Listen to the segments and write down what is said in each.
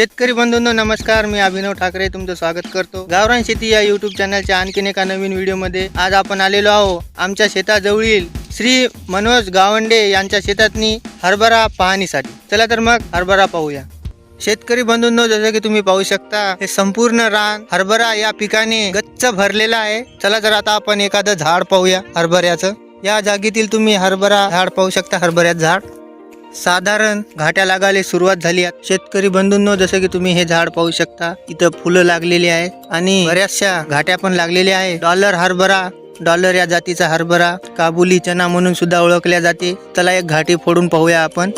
शेतकरी बंधूंनो नमस्कार. मी अभिनव ठाकरे तुमचं स्वागत करतो. गावरान शेती या युट्यूब चॅनलच्या आणखीन एका नवीन व्हिडिओमध्ये आज आपण आलेलो आहो आमच्या शेताजवळील श्री मनोज गावंडे यांच्या शेतातनी हरभरा पाहणीसाठी. चला तर मग हरभरा पाहूया. शेतकरी बंधूंनो जसं की तुम्ही पाहू शकता हे संपूर्ण रान हरभरा या पिकाने गच्च भरलेला आहे. चला तर आता आपण एखादं झाड पाहूया हरभऱ्याचं. या जागेतील तुम्ही हरभरा झाड पाहू शकता हरभऱ्यात झाड. साधारण घाट्या लागायला सुरुवात झाली आहे. शेतकरी बंधूंनो जसं की तुम्ही हे झाड पाहू शकता इथं फुलं लागलेली आहे आणि बऱ्याचशा घाट्या पण लागलेल्या आहे डॉलर हरभरा डॉलर या जातीचा हरभरा काबुली चना म्हणून सुद्धा ओळखल्या जाते. त्याला एक घाटी फोडून पाहूया आपण.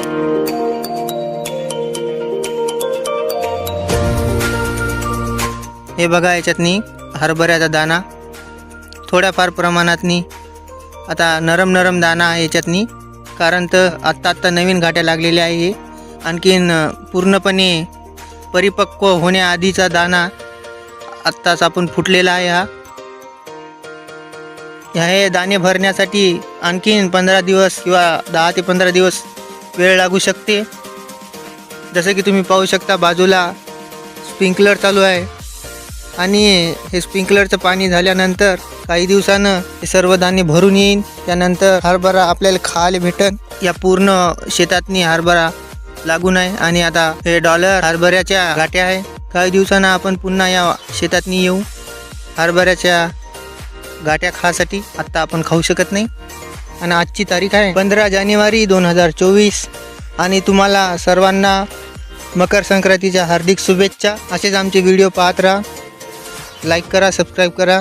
हे बघा याच्यातनी हरभऱ्याचा दाना थोड्याफार प्रमाणातनी आता नरम नरम दाना याच्यातनी कारण तर आत्ता आत्ता नवीन घाट्या लागलेल्या आहे. आणखीन पूर्णपणे परिपक्व होण्याआधीचा दाना आत्ताच आपण फुटलेला आहे हा. ह्या हे दाणे भरण्यासाठी आणखीन पंधरा दिवस किंवा दहा ते पंधरा दिवस वेळ लागू शकते. जसं की तुम्ही पाहू शकता बाजूला स्प्रिंकलर चालू आहे. आणि हे स्प्रिंकलरचं पाणी झाल्यानंतर काही दिवसानं हे सर्व धान्य भरून येईन. त्यानंतर हरभरा आपल्याला खायला भेटन. या पूर्ण शेतातनी हरभरा लागून आहे. आणि आता हे डॉलर हरभऱ्याच्या घाट्या आहे. काही दिवसानं आपण पुन्हा या शेतातनी येऊ. हरभऱ्याच्या घाट्या खासाठी आत्ता आपण खाऊ शकत नाही. आणि आजची तारीख आहे पंधरा जानेवारी दोन हजार चोवीस. आणि तुम्हाला सर्वांना मकर संक्रांतीच्या हार्दिक शुभेच्छा. असेच आमचे व्हिडिओ पाहत राहा. लाईक करा सबस्क्राईब करा.